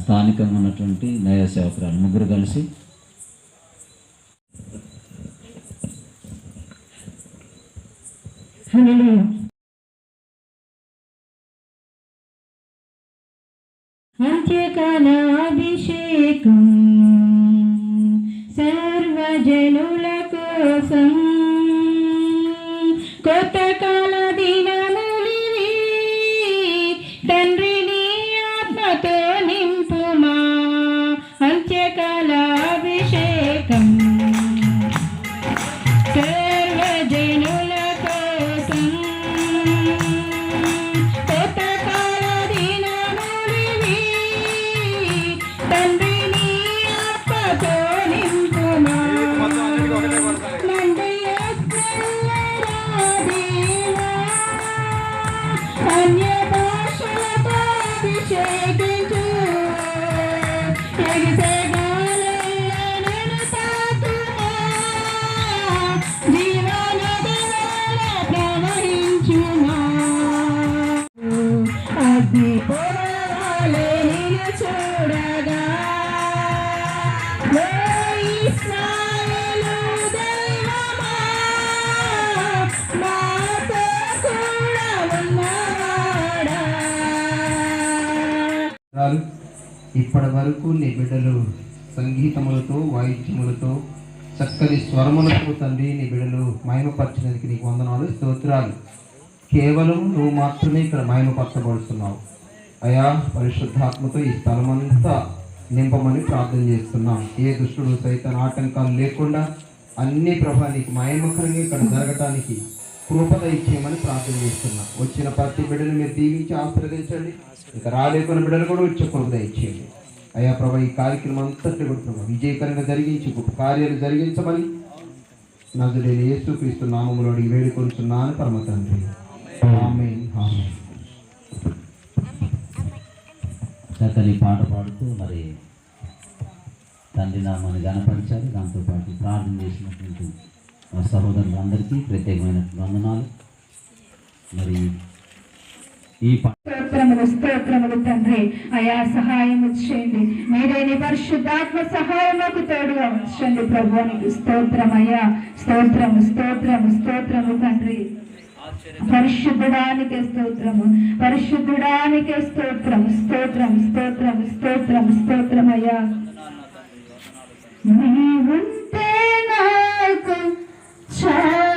స్థానికంగా ఉన్నటువంటి న్యాయ సేవకురాలు ముగ్గురు కలిసి అంత్యకాలాభిషేకం సర్వజనుల కోసం కొత్త ఇప్పటి వరకు నీ బిడ్డలు సంగీతములతో వాయిద్యములతో చక్కని స్వరములతో తండ్రి నీ బిడ్డలు మహిమపరచినందుకు నీకు వందనాలు స్తోత్రాలు. కేవలం నువ్వు మాత్రమే ఇక్కడ మహిమపరచబడుతున్నావు. అయా పరిశుద్ధాత్మతో ఈ స్థలమంతా నింపమని ప్రార్థన చేస్తున్నాం. ఏ దుష్టుడు సైతం ఆటంకాలు లేకుండా అన్ని ప్రభా నీకు మహిమకరంగా ఇక్కడ జరగటానికి కృపద ఇచ్చేయమని ప్రార్థన చేస్తున్నాం. వచ్చిన ప్రతి బిడ్డను మీరు దీవించి ఆశీర్వదించండి. ఇక రాలేకున్న బిడ్డలు కూడా వచ్చే కృపద ఇచ్చేయండి. అయ్యా ప్రభా ఈ కార్యక్రమం అంతటి కూడా విజయకరంగా జరిగించి గొప్ప కార్యాలు జరిగించమని నాకు యేసుక్రీస్తు నామములో అడిగి వేడుకొంటున్నాను పరమ తండ్రి ఆమె ఆమేన్. చక్కని పాట పాడుతూ మరి తండ్రి నామాన్ని గనపరిచారు దాంతోపాటు ప్రార్థన చేసినటువంటి మా సహోదరులందరికీ ప్రత్యేకమైన వందనాలు. మరి ఈ స్తోత్రములు స్తోత్రములు తండ్రి. అయా సహాయము చేయండి. మీరే నీ పరిశుద్ధాత్మ సహాయముకు తోడుగా ఉంచండి ప్రభు నీకు స్తోత్రం స్తోత్రము స్తోత్రము స్తోత్రము తండ్రి. పరిశుద్ధుడానికి స్తోత్రము పరిశుద్ధుడానికి స్తోత్రం స్తోత్రం స్తోత్రం స్తోత్రం స్తోత్రం అయ్యా నీవుంటే నాకు చాలు.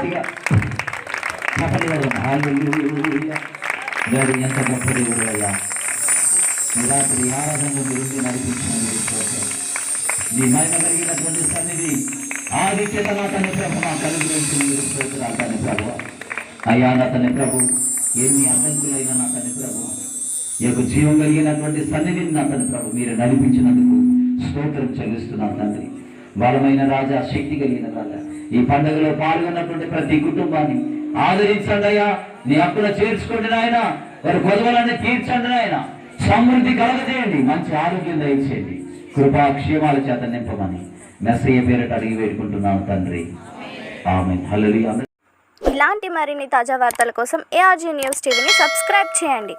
గట్టిగా దేవుడు ఎంత గొప్ప దేవుడు అయ్యా ఈ రాత్రి గురించి నడిపించిన నీ మహిమ కలిగినటువంటి సన్నిధి ఆదిత్యత నా తన ప్రభు నా కలిగి మీరు స్తోత్రాలు తన ప్రభు అయ్యా నా తన ప్రభు ఎన్ని అడ్డంకులైన నా తన ప్రభు ఈ యొక్క జీవం కలిగినటువంటి సన్నిధిని నా తన ప్రభు మీరు నడిపించినందుకు స్తోత్రం చెల్లిస్తున్నాను తండ్రి బలమైన రాజా శక్తి కలిగిన రాజా. ఈ పండుగలో పాల్గొన్నటువంటి ప్రతి కుటుంబాన్ని ఆదరించండి అయ్యా. నీ అప్పుల చేర్చుకోండి నాయన. వారి గొడవలన్నీ తీర్చండి నాయన. సమృద్ధి కలగజేయండి. మంచి ఆరోగ్యం దయచేయండి. కృపాక్షేమాల చేత నింపమని మెస్సయ్య పేరట అడిగి వేడుకుంటున్నాను తండ్రి. ఆమె హల్లెలూయా. ఇలాంటి మరిన్ని తాజా వార్తల కోసం ఏఆర్జీ న్యూస్ టీవీని సబ్స్క్రైబ్ చేయండి.